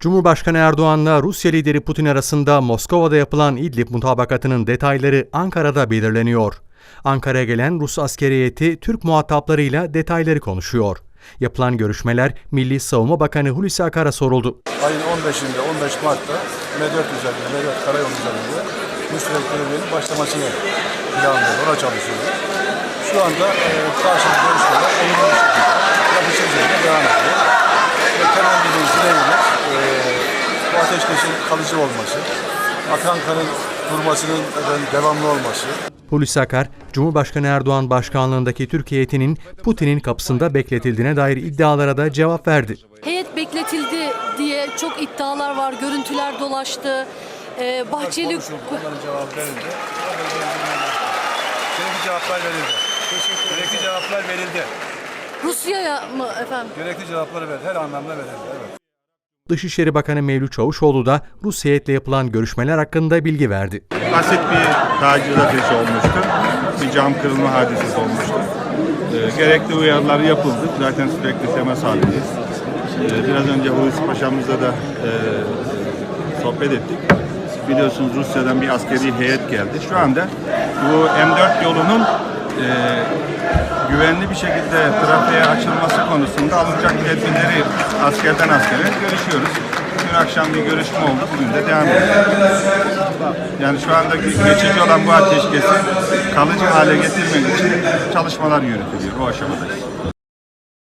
Cumhurbaşkanı Erdoğan'la Rusya lideri Putin arasında Moskova'da yapılan İdlib mutabakatının detayları Ankara'da belirleniyor. Ankara'ya gelen Rus askeri heyeti Türk muhataplarıyla detayları konuşuyor. Yapılan görüşmeler Milli Savunma Bakanı Hulusi Akar'a soruldu. Ayın 15'inde 15 Mart'ta M4 üzerinde, M4 karayolu üzerinde görevlerinin başlamasını planlıyor, ona çalışıyoruz. Şu anda e, karşılıklı görüşmeler olumlu bir şekilde yapıcı üzerinde devam ediyor. Ve temennimiz, dileğimiz e, bu ateşkesin kalıcı olması, akan kanın durmasının devamlı olması, Hulusi Akar, Cumhurbaşkanı Erdoğan başkanlığındaki Türk heyetinin Putin'in kapısında bekletildiğine dair iddialara da cevap verdi. Heyet bekletildi diye çok iddialar var, görüntüler dolaştı. Ee, Bahçeli bunların verildi. Gerekli cevaplar verildi. Gerekli cevaplar verildi. Rusya'ya mı efendim? Gerekli cevapları verildi. Her anlamda verildi. Evet. Dışişleri Bakanı Mevlüt Çavuşoğlu da Rus heyetle yapılan görüşmeler hakkında bilgi verdi. basit bir taciz ateşi olmuştu. Bir cam kırılma hadisesi olmuştu. Ee, gerekli uyarılar yapıldı. Zaten sürekli temas halindeyiz. Ee, biraz önce Hulusi Paşa'mızla da e, sohbet ettik. Biliyorsunuz Rusya'dan bir askeri heyet geldi. Şu anda bu M4 yolunun e, güvenli bir şekilde trafiğe açılması konusunda alınacak tedbirleri askerden askere görüşüyoruz. Dün akşam bir görüşme oldu. Bugün de devam ediyor. Yani şu anda geçici olan bu ateşkesi kalıcı hale getirmek için çalışmalar yürütülüyor. O aşamadayız.